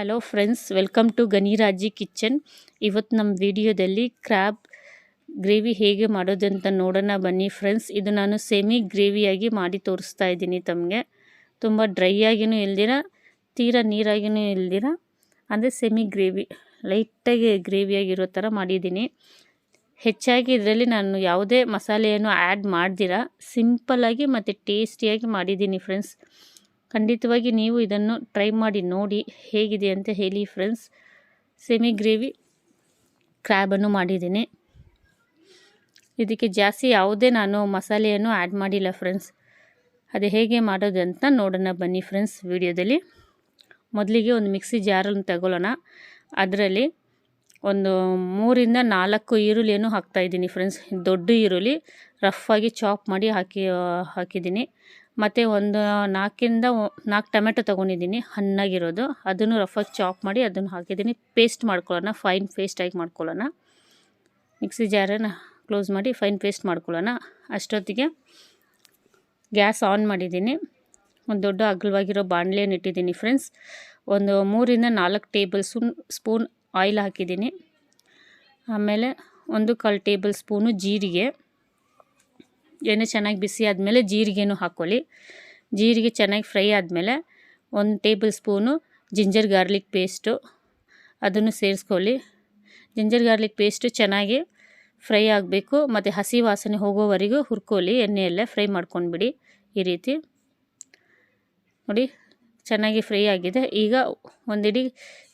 Hello friends welcome to Ganiraji kitchen ಇವತ್ತು ನಮ್ಮ ವಿಡಿಯೋದಲ್ಲಿ ಕ್ರ್ಯಾಬ್ ಗ್ರೇವಿ ಹೇಗೆ ಮಾಡೋದಂತ ನೋಡೋಣ ಬನ್ನಿ ಫ್ರೆಂಡ್ಸ್ ಇದು ನಾನು ಸೆಮಿ ಗ್ರೇವಿಯಾಗಿ ಮಾಡಿ ತೋರಿಸ್ತಾ ಇದ್ದೀನಿ ತಮಗೆ. ತುಂಬ ಡ್ರೈ ಆಗಿನೂ ಇಲ್ದಿರ, ತೀರಾ ನೀರಾಗಿಯೂ ಇಲ್ದಿರ, ಅಂದರೆ ಸೆಮಿ ಗ್ರೇವಿ ಲೈಟಾಗಿ ಗ್ರೇವಿಯಾಗಿರೋ ಥರ ಮಾಡಿದ್ದೀನಿ. ಹೆಚ್ಚಾಗಿ ಇದರಲ್ಲಿ ನಾನು ಯಾವುದೇ ಮಸಾಲೆಯನ್ನು ಆ್ಯಡ್ ಮಾಡ್ದಿರ ಸಿಂಪಲ್ಲಾಗಿ ಮತ್ತು ಟೇಸ್ಟಿಯಾಗಿ ಮಾಡಿದ್ದೀನಿ ಫ್ರೆಂಡ್ಸ್ ಖಂಡಿತವಾಗಿ ನೀವು ಇದನ್ನು ಟ್ರೈ ಮಾಡಿ ನೋಡಿ ಹೇಗಿದೆ ಅಂತ ಹೇಳಿ ಫ್ರೆಂಡ್ಸ್ ಸೆಮಿ ಗ್ರೇವಿ ಕ್ರ್ಯಾಬನ್ನು ಮಾಡಿದ್ದೀನಿ. ಇದಕ್ಕೆ ಜಾಸ್ತಿ ಯಾವುದೇ ನಾನು ಮಸಾಲೆಯನ್ನು ಆ್ಯಡ್ ಮಾಡಿಲ್ಲ ಫ್ರೆಂಡ್ಸ್ ಅದು ಹೇಗೆ ಮಾಡೋದು ಅಂತ ನೋಡೋಣ ಬನ್ನಿ ಫ್ರೆಂಡ್ಸ್ ವಿಡಿಯೋದಲ್ಲಿ ಮೊದಲಿಗೆ ಒಂದು ಮಿಕ್ಸಿ ಜಾರನ್ನು ತಗೊಳ್ಳೋಣ. ಅದರಲ್ಲಿ ಒಂದು ಮೂರಿಂದ ನಾಲ್ಕು ಈರುಳ್ಳಿಯನ್ನು ಹಾಕ್ತಾಯಿದ್ದೀನಿ ಫ್ರೆಂಡ್ಸ್ ದೊಡ್ಡ ಈರುಳ್ಳಿ ರಫಾಗಿ ಚಾಪ್ ಮಾಡಿ ಹಾಕಿ ಹಾಕಿದ್ದೀನಿ. ಮತ್ತು ಒಂದು ನಾಲ್ಕಿಂದ ನಾಲ್ಕು ಟೊಮೆಟೊ ತೊಗೊಂಡಿದ್ದೀನಿ, ಹಣ್ಣಾಗಿರೋದು. ಅದನ್ನು ರಫ್ಫಾಗಿ ಚಾಪ್ ಮಾಡಿ ಅದನ್ನು ಹಾಕಿದ್ದೀನಿ. ಪೇಸ್ಟ್ ಮಾಡ್ಕೊಳ್ಳೋಣ ಫೈನ್ ಪೇಸ್ಟಾಗಿ ಮಾಡ್ಕೊಳ್ಳೋಣ. ಮಿಕ್ಸಿ ಜಾರನ್ನು ಕ್ಲೋಸ್ ಮಾಡಿ ಫೈನ್ ಪೇಸ್ಟ್ ಮಾಡ್ಕೊಳ್ಳೋಣ. ಅಷ್ಟೊತ್ತಿಗೆ ಗ್ಯಾಸ್ ಆನ್ ಮಾಡಿದ್ದೀನಿ. ಒಂದು ದೊಡ್ಡ ಅಗಲವಾಗಿರೋ ಬಾಣಲೆಯನ್ನು ಇಟ್ಟಿದ್ದೀನಿ ಫ್ರೆಂಡ್ಸ್ ಒಂದು ಮೂರಿಂದ ನಾಲ್ಕು ಟೇಬಲ್ ಸ್ಪೂನ್ ಸ್ಪೂನ್ ಆಯಿಲ್ ಹಾಕಿದ್ದೀನಿ. ಆಮೇಲೆ ಒಂದು ಕಾಲು ಟೇಬಲ್ ಸ್ಪೂನು ಜೀರಿಗೆ. ಎಣ್ಣೆ ಚೆನ್ನಾಗಿ ಬಿಸಿ ಆದಮೇಲೆ ಜೀರಿಗೆನೂ ಹಾಕ್ಕೊಳ್ಳಿ. ಜೀರಿಗೆ ಚೆನ್ನಾಗಿ ಫ್ರೈ ಆದಮೇಲೆ ಒಂದು tablespoon ginger garlic paste ಅದನ್ನು ಸೇರಿಸ್ಕೊಳ್ಳಿ. ಜಿಂಜರ್ ಗಾರ್ಲಿಕ್ ಪೇಸ್ಟು ಚೆನ್ನಾಗಿ ಫ್ರೈ ಆಗಬೇಕು. ಮತ್ತು ಹಸಿ ವಾಸನೆ ಹೋಗೋವರೆಗೂ ಹುರ್ಕೊಳ್ಳಿ. ಎಣ್ಣೆಯಲ್ಲೇ ಫ್ರೈ ಮಾಡ್ಕೊಂಡ್ಬಿಡಿ ಈ ರೀತಿ. ನೋಡಿ, ಚೆನ್ನಾಗಿ ಫ್ರೈ ಆಗಿದೆ. ಈಗ ಒಂದಿಡಿ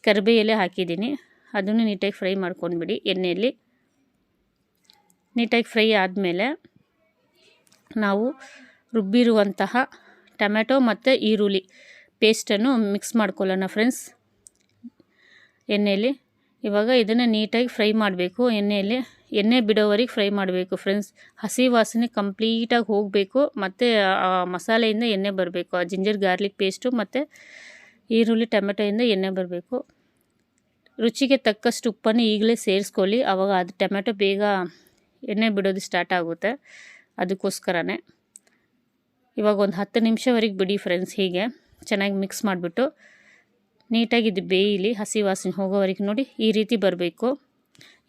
ಕರಿಬೇ ಎಲೆ ಹಾಕಿದ್ದೀನಿ. ಅದನ್ನು ನೀಟಾಗಿ ಫ್ರೈ ಮಾಡ್ಕೊಂಡ್ಬಿಡಿ. ಎಣ್ಣೆಯಲ್ಲಿ ನೀಟಾಗಿ ಫ್ರೈ ಆದಮೇಲೆ ನಾವು ರುಬ್ಬಿರುವಂತಹ ಟೊಮೆಟೊ ಮತ್ತು ಈರುಳ್ಳಿ ಪೇಸ್ಟನ್ನು ಮಿಕ್ಸ್ ಮಾಡ್ಕೊಳ್ಳೋಣ ಫ್ರೆಂಡ್ಸ್. ಎಣ್ಣೆಯಲ್ಲಿ ಇವಾಗ ಇದನ್ನು ನೀಟಾಗಿ ಫ್ರೈ ಮಾಡಬೇಕು. ಎಣ್ಣೆಯಲ್ಲಿ ಎಣ್ಣೆ ಬಿಡೋವರೆಗೆ ಫ್ರೈ ಮಾಡಬೇಕು ಫ್ರೆಂಡ್ಸ್. ಹಸಿ ವಾಸನೆ ಕಂಪ್ಲೀಟಾಗಿ ಹೋಗಬೇಕು. ಮತ್ತು ಮಸಾಲೆಯಿಂದ ಎಣ್ಣೆ ಬರಬೇಕು. ಆ ಜಿಂಜರ್ ಗಾರ್ಲಿಕ್ ಪೇಸ್ಟು ಮತ್ತು ಈರುಳ್ಳಿ ಟೊಮೆಟೊಯಿಂದ ಎಣ್ಣೆ ಬರಬೇಕು. ರುಚಿಗೆ ತಕ್ಕಷ್ಟು ಉಪ್ಪನ್ನು ಈಗಲೇ ಸೇರಿಸ್ಕೊಳ್ಳಿ. ಆವಾಗ ಅದು ಟೊಮೆಟೊ ಬೇಗ ಎಣ್ಣೆ ಬಿಡೋದು ಸ್ಟಾರ್ಟ್ ಆಗುತ್ತೆ. ಅದಕ್ಕೋಸ್ಕರನೇ. ಇವಾಗ ಒಂದು ಹತ್ತು ನಿಮಿಷವರೆಗೆ ಬಿಡಿ ಫ್ರೆಂಡ್ಸ್ ಹೀಗೆ. ಚೆನ್ನಾಗಿ ಮಿಕ್ಸ್ ಮಾಡಿಬಿಟ್ಟು ನೀಟಾಗಿ ಇದು ಬೇಯಲಿ, ಹಸಿ ವಾಸನೆ ಹೋಗೋವರೆಗೆ ನೋಡಿ ಈ ರೀತಿ ಬರಬೇಕು.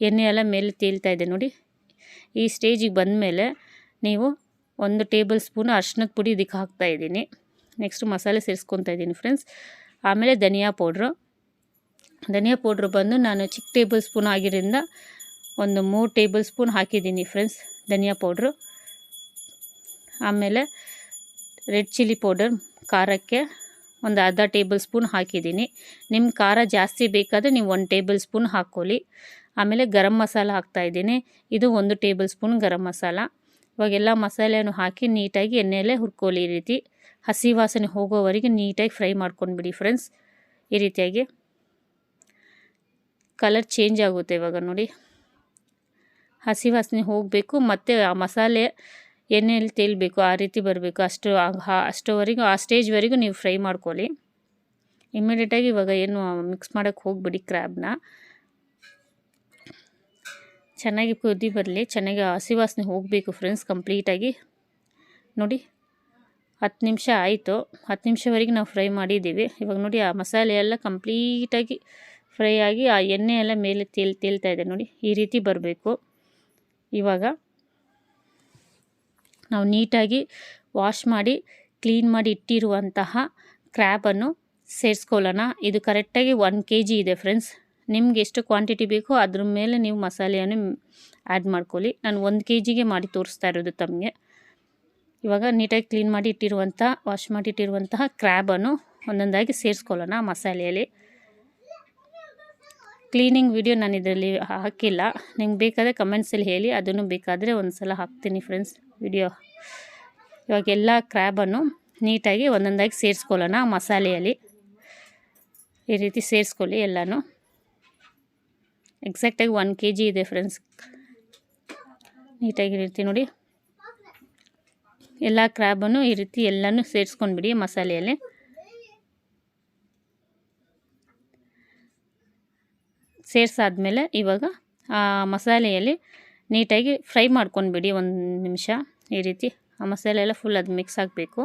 ಎಣ್ಣೆ ಎಲ್ಲ ಮೇಲೆ ತೇಲ್ತಾ ಇದೆ ನೋಡಿ. ಈ ಸ್ಟೇಜಿಗೆ ಬಂದ ಮೇಲೆ ನೀವು ಒಂದು ಟೇಬಲ್ ಸ್ಪೂನ್ ಅರ್ಶಿನದ ಪುಡಿ ಇದಕ್ಕೆ ಹಾಕ್ತಾಯಿದ್ದೀನಿ ನೆಕ್ಸ್ಟು ಮಸಾಲೆ ಸೇರಿಸ್ಕೊತಾ ಇದ್ದೀನಿ ಫ್ರೆಂಡ್ಸ್ ಆಮೇಲೆ ಧನಿಯಾ ಪೌಡ್ರು ಧನಿಯಾ ಪೌಡ್ರ್ ಬಂದು ನಾನು ಚಿಕ್ಕ ಟೇಬಲ್ ಸ್ಪೂನ್ ಆಗಿರೋದ್ರಿಂದ ಒಂದು ಮೂರು ಟೇಬಲ್ ಸ್ಪೂನ್ ಹಾಕಿದ್ದೀನಿ ಫ್ರೆಂಡ್ಸ್ ಧನಿಯಾ ಪೌಡ್ರು. ಆಮೇಲೆ ರೆಡ್ ಚಿಲ್ಲಿ ಪೌಡರ್, ಖಾರಕ್ಕೆ ಒಂದು ಅರ್ಧ ಟೇಬಲ್ ಸ್ಪೂನ್ ಹಾಕಿದ್ದೀನಿ. ನಿಮ್ಮ ಖಾರ ಜಾಸ್ತಿ ಬೇಕಾದರೆ ನೀವು ಒಂದು ಟೇಬಲ್ ಸ್ಪೂನ್ ಹಾಕ್ಕೊಳ್ಳಿ. ಆಮೇಲೆ ಗರಂ ಮಸಾಲ ಹಾಕ್ತಾಯಿದ್ದೀನಿ ಇದು ಒಂದು ಟೇಬಲ್ ಸ್ಪೂನ್ ಗರಂ ಮಸಾಲ. ಇವಾಗೆಲ್ಲ ಮಸಾಲೆಯನ್ನು ಹಾಕಿ ನೀಟಾಗಿ ಎಣ್ಣೆಯಲ್ಲೇ ಹುರ್ಕೊಳ್ಳಿ ಈ ರೀತಿ. ಹಸಿ ವಾಸನೆ ಹೋಗೋವರೆಗೆ ನೀಟಾಗಿ ಫ್ರೈ ಮಾಡ್ಕೊಂಡ್ಬಿಡಿ ಫ್ರೆಂಡ್ಸ್ ಈ ರೀತಿಯಾಗಿ. ಕಲರ್ ಚೇಂಜ್ ಆಗುತ್ತೆ ಇವಾಗ ನೋಡಿ. ಹಸಿ ವಾಸನೆ ಹೋಗಬೇಕು, ಮತ್ತು ಆ ಮಸಾಲೆ ಎಣ್ಣೆಯಲ್ಲಿ ತೇಲ್ಬೇಕು, ಆ ರೀತಿ ಬರಬೇಕು. ಅಷ್ಟು ಅಷ್ಟುವರೆಗೂ, ಆ ಸ್ಟೇಜ್ವರೆಗೂ ನೀವು ಫ್ರೈ ಮಾಡ್ಕೊಳ್ಳಿ. ಇಮ್ಮಿಡಿಯೇಟಾಗಿ ಇವಾಗ ಏನು ಮಿಕ್ಸ್ ಮಾಡೋಕ್ಕೆ ಹೋಗ್ಬಿಡಿ ಕ್ರ್ಯಾಬ್ನ ಚೆನ್ನಾಗಿ ಕುದಿ ಬರಲಿ, ಚೆನ್ನಾಗಿ ಹಸಿ ವಾಸನೆ ಹೋಗಬೇಕು ಫ್ರೆಂಡ್ಸ್ ಕಂಪ್ಲೀಟಾಗಿ ನೋಡಿ, ಹತ್ತು ನಿಮಿಷ ಆಯಿತು. ಹತ್ತು ನಿಮಿಷವರೆಗೆ ನಾವು ಫ್ರೈ ಮಾಡಿದ್ದೀವಿ. ಇವಾಗ ನೋಡಿ ಆ ಮಸಾಲೆ ಎಲ್ಲ ಕಂಪ್ಲೀಟಾಗಿ ಫ್ರೈ ಆಗಿ ಆ ಎಣ್ಣೆ ಎಲ್ಲ ಮೇಲೆ ತೇಲ್, ತೇಲ್ತಾ ಇದೆ ನೋಡಿ. ಈ ರೀತಿ ಬರಬೇಕು. ಇವಾಗ ನಾವು ನೀಟಾಗಿ ವಾಶ್ ಮಾಡಿ, ಕ್ಲೀನ್ ಮಾಡಿ ಇಟ್ಟಿರುವಂತಹ ಕ್ರ್ಯಾಬನ್ನು ಸೇರಿಸ್ಕೊಳ್ಳೋಣ. ಇದು ಕರೆಕ್ಟಾಗಿ ಒನ್ ಕೆ ಜಿ ಇದೆ ಫ್ರೆಂಡ್ಸ್. ನಿಮ್ಗೆ ಎಷ್ಟು ಕ್ವಾಂಟಿಟಿ ಬೇಕೋ ಅದ್ರ ಮೇಲೆ ನೀವು ಮಸಾಲೆಯನ್ನು ಆ್ಯಡ್ ಮಾಡ್ಕೊಳ್ಳಿ. ನಾನು ಒಂದು ಕೆ ಜಿಗೆ ಮಾಡಿ ತೋರಿಸ್ತಾ ಇರೋದು ತಮಗೆ. ಇವಾಗ ನೀಟಾಗಿ ಕ್ಲೀನ್ ಮಾಡಿ ಇಟ್ಟಿರುವಂಥ ವಾಶ್ ಮಾಡಿ ಇಟ್ಟಿರುವಂತಹ ಕ್ರ್ಯಾಬನ್ನು ಒಂದೊಂದಾಗಿ ಸೇರಿಸ್ಕೊಳ್ಳೋಣ ಮಸಾಲೆಯಲ್ಲಿ. ಕ್ಲೀನಿಂಗ್ ವಿಡಿಯೋ ನಾನು ಇದರಲ್ಲಿ ಹಾಕಿಲ್ಲ. ನಿಮ್ಗೆ ಬೇಕಾದರೆ ಕಮೆಂಟ್ಸಲ್ಲಿ ಹೇಳಿ, ಅದನ್ನು ಬೇಕಾದರೆ ಒಂದು ಸಲ ಹಾಕ್ತೀನಿ ಫ್ರೆಂಡ್ಸ್ ವಿಡಿಯೋ ಇವಾಗ ಎಲ್ಲ ಕ್ರ್ಯಾಬನ್ನು ನೀಟಾಗಿ ಒಂದೊಂದಾಗಿ ಸೇರಿಸ್ಕೊಳ್ಳೋಣ ಮಸಾಲೆಯಲ್ಲಿ. ಈ ರೀತಿ ಸೇರಿಸ್ಕೊಳ್ಳಿ ಎಲ್ಲನೂ. ಎಕ್ಸಾಕ್ಟಾಗಿ ಒನ್ ಕೆ ಜಿ ಇದೆ ಫ್ರೆಂಡ್ಸ್ ನೀಟಾಗಿ ರೀತಿ ನೋಡಿ. ಎಲ್ಲ ಕ್ರ್ಯಾಬನ್ನು ಈ ರೀತಿ ಎಲ್ಲನೂ ಸೇರಿಸ್ಕೊಂಡ್ಬಿಡಿ ಮಸಾಲೆಯಲ್ಲಿ. ಸೇರಿಸಾದ್ಮೇಲೆ ಇವಾಗ ಆ ಮಸಾಲೆಯಲ್ಲಿ ನೀಟಾಗಿ ಫ್ರೈ ಮಾಡ್ಕೊಂಡ್ಬಿಡಿ ಒಂದು ನಿಮಿಷ. ಈ ರೀತಿ ಆ ಮಸಾಲೆ ಎಲ್ಲ ಫುಲ್ ಅದು ಮಿಕ್ಸ್ ಆಗಬೇಕು.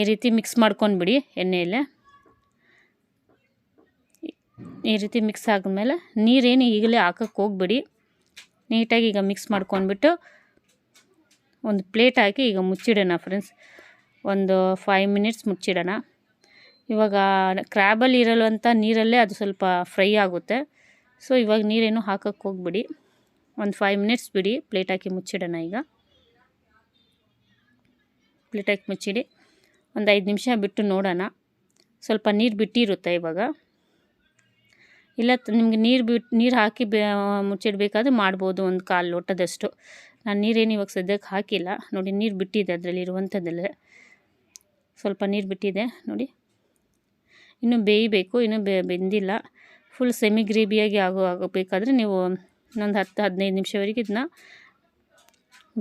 ಈ ರೀತಿ ಮಿಕ್ಸ್ ಮಾಡ್ಕೊಂಡ್ಬಿಡಿ ಎಣ್ಣೆಯಲ್ಲೇ. ಈ ರೀತಿ ಮಿಕ್ಸ್ ಆದಮೇಲೆ ನೀರೇನು ಈಗಲೇ ಹಾಕಕ್ಕೆ ಹೋಗ್ಬಿಡಿ. ನೀಟಾಗಿ ಈಗ ಮಿಕ್ಸ್ ಮಾಡ್ಕೊಂಡ್ಬಿಟ್ಟು ಒಂದು ಪ್ಲೇಟ್ ಹಾಕಿ ಈಗ ಮುಚ್ಚಿಡೋಣ ಫ್ರೆಂಡ್ಸ್ ಒಂದು ಫೈವ್ ಮಿನಿಟ್ಸ್ ಮುಚ್ಚಿಡೋಣ. ಇವಾಗ ಕ್ರ್ಯಾಬಲ್ಲಿ ಇರಲ್ವಂಥ ನೀರಲ್ಲೇ ಅದು ಸ್ವಲ್ಪ ಫ್ರೈ ಆಗುತ್ತೆ. ಸೊ, ಇವಾಗ ನೀರೇನು ಹಾಕಕ್ಕೆ ಹೋಗ್ಬಿಡಿ. ಒಂದು ಫೈವ್ ಮಿನಿಟ್ಸ್ ಬಿಡಿ. ಪ್ಲೇಟ್ ಹಾಕಿ ಮುಚ್ಚಿಡೋಣ ಈಗ. ಪ್ಲೇಟ್ ಹಾಕಿ ಮುಚ್ಚಿಡಿ. ಒಂದು ಐದು ನಿಮಿಷ ಬಿಟ್ಟು ನೋಡೋಣ. ಸ್ವಲ್ಪ ನೀರು ಬಿಟ್ಟಿರುತ್ತೆ ಇವಾಗ. ಇಲ್ಲ, ನಿಮಗೆ ನೀರು ಬಿಟ್ಟು ನೀರು ಹಾಕಿ ಮುಚ್ಚಿಡಬೇಕಾದ್ರೆ ಮಾಡ್ಬೋದು. ಒಂದು ಕಾಲು ಲೋಟದಷ್ಟು. ನಾನು ನೀರೇನು ಇವಾಗ ಸದ್ಯಕ್ಕೆ ಹಾಕಿಲ್ಲ. ನೋಡಿ, ನೀರು ಬಿಟ್ಟಿದೆ ಅದರಲ್ಲಿ ಇರುವಂಥದ್ದಲ್ಲೇ. ಸ್ವಲ್ಪ ನೀರು ಬಿಟ್ಟಿದೆ. ನೋಡಿ. ಇನ್ನು ಬೇಯಬೇಕು, ಇನ್ನು ಬೆಂದಿಲ್ಲ. ಫುಲ್ ಸೆಮಿ ಗ್ರೇವಿಯಾಗಿ ಆಗೋ, ಆಗಬೇಕಾದ್ರೆ ನೀವು ಇನ್ನೊಂದು ಹತ್ತು, ಹದಿನೈದು ನಿಮಿಷವರೆಗೆ ಇದನ್ನ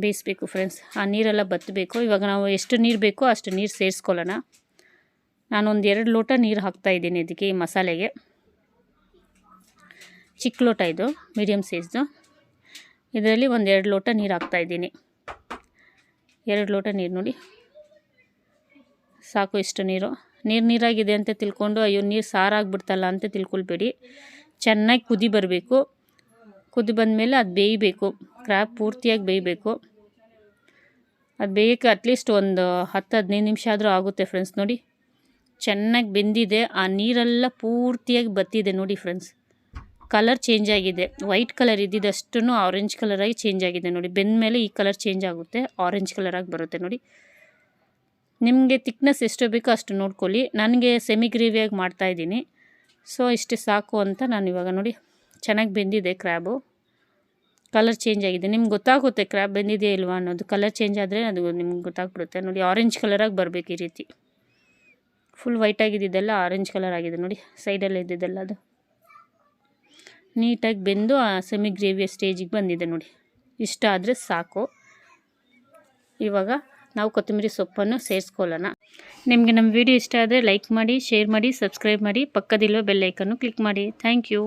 ಬೇಯಿಸ್ಬೇಕು ಫ್ರೆಂಡ್ಸ್ ಆ ನೀರೆಲ್ಲ ಬತ್ತಬೇಕು ಇವಾಗ ನಾವು ಎಷ್ಟು ನೀರು ಬೇಕೋ ಅಷ್ಟು ನೀರು ಸೇರಿಸ್ಕೊಳ್ಳೋಣ. ನಾನೊಂದು ಎರಡು ಲೋಟ ನೀರು ಹಾಕ್ತಾಯಿದ್ದೀನಿ ಇದಕ್ಕೆ ಈ ಮಸಾಲೆಗೆ. ಚಿಕ್ಕ ಲೋಟ ಇದು ಮೀಡಿಯಮ್ ಸೈಜ್ದು ಇದರಲ್ಲಿ ಒಂದು ಎರಡು ಲೋಟ ನೀರು ಹಾಕ್ತಾಯಿದ್ದೀನಿ ಎರಡು ಲೋಟ ನೀರು ನೋಡಿ. ಸಾಕು ಇಷ್ಟು ನೀರು. ನೀರು ನೀರಾಗಿದೆ ಅಂತ ತಿಳ್ಕೊಂಡು, ಅಯ್ಯೋ, ನೀರು ಸಾರಾಗ್ಬಿಡ್ತಲ್ಲ ಅಂತ ತಿಳ್ಕೊಳ್ಬೇಡಿ. ಚೆನ್ನಾಗಿ ಕುದಿ ಬರಬೇಕು. ಕುದಿ ಬಂದಮೇಲೆ ಅದು ಬೇಯಬೇಕು. ಕ್ರಾಪ್ ಪೂರ್ತಿಯಾಗಿ ಬೇಯಬೇಕು. ಅದು ಬೇಯಕ್ಕೆ ಅಟ್ಲೀಸ್ಟ್ ಒಂದು ಹತ್ತು, ಹದಿನೈದು ನಿಮಿಷ ಆದರೂ ಆಗುತ್ತೆ ಫ್ರೆಂಡ್ಸ್ ನೋಡಿ. ಚೆನ್ನಾಗಿ ಬೆಂದಿದೆ. ಆ ನೀರೆಲ್ಲ ಪೂರ್ತಿಯಾಗಿ ಬತ್ತಿದೆ ನೋಡಿ ಫ್ರೆಂಡ್ಸ್ ಕಲರ್ ಚೇಂಜ್ ಆಗಿದೆ. ವೈಟ್ ಕಲರ್ ಇದ್ದಿದ್ದಷ್ಟು ಆರೆಂಜ್ ಕಲರಾಗಿ ಚೇಂಜ್ ಆಗಿದೆ ನೋಡಿ. ಬೆಂದ ಮೇಲೆ ಈ ಕಲರ್ ಚೇಂಜ್ ಆಗುತ್ತೆ. ಆರೆಂಜ್ ಕಲರಾಗಿ ಬರುತ್ತೆ ನೋಡಿ. ನಿಮಗೆ ತಿಕ್ನೆಸ್ ಎಷ್ಟು ಬೇಕೋ ಅಷ್ಟು ನೋಡ್ಕೊಳ್ಳಿ. ನನಗೆ ಸೆಮಿ ಗ್ರೇವಿಯಾಗಿ ಮಾಡ್ತಾಯಿದ್ದೀನಿ ಸೊ ಇಷ್ಟು ಸಾಕು ಅಂತ ನಾನು ಇವಾಗ ನೋಡಿ ಚೆನ್ನಾಗಿ ಬೆಂದಿದೆ ಕ್ರ್ಯಾಬು ಕಲರ್ ಚೇಂಜ್ ಆಗಿದೆ. ನಿಮ್ಗೆ ಗೊತ್ತಾಗುತ್ತೆ ಕ್ರ್ಯಾಬ್ ಬೆಂದಿದೆಯಾ ಇಲ್ವಾ ಅನ್ನೋದು. ಕಲರ್ ಚೇಂಜ್ ಆದರೆ ಅದು ನಿಮ್ಗೆ ಗೊತ್ತಾಗ್ಬಿಡುತ್ತೆ. ನೋಡಿ ಆರೆಂಜ್ ಕಲರಾಗಿ ಬರಬೇಕು ಈ ರೀತಿ. ಫುಲ್ ವೈಟ್ ಆರೆಂಜ್ ಕಲರ್ ಆಗಿದೆ ನೋಡಿ. ಸೈಡಲ್ಲಿ ಇದ್ದಿದ್ದೆಲ್ಲ ಅದು. ನೀಟಾಗಿ ಬೆಂದು ಆ ಸೆಮಿ ಗ್ರೇವಿಯ ಸ್ಟೇಜಿಗೆ ಬಂದಿದೆ ನೋಡಿ. ಇಷ್ಟ ಆದರೆ ಸಾಕು. ಇವಾಗ ನಾವು ಕೊತ್ತಂಬರಿ ಸೊಪ್ಪನ್ನು ಸೇರಿಸ್ಕೊಳ್ಳೋಣ. ನಿಮಗೆ ನಮ್ಮ ವಿಡಿಯೋ ಇಷ್ಟ ಆದರೆ ಲೈಕ್ ಮಾಡಿ ಶೇರ್ ಮಾಡಿ ಸಬ್ಸ್ಕ್ರೈಬ್ ಮಾಡಿ ಪಕ್ಕದಿಲ್ಲೋ ಬೆಲ್ಲೈಕನ್ನು ಕ್ಲಿಕ್ ಮಾಡಿ. Thank you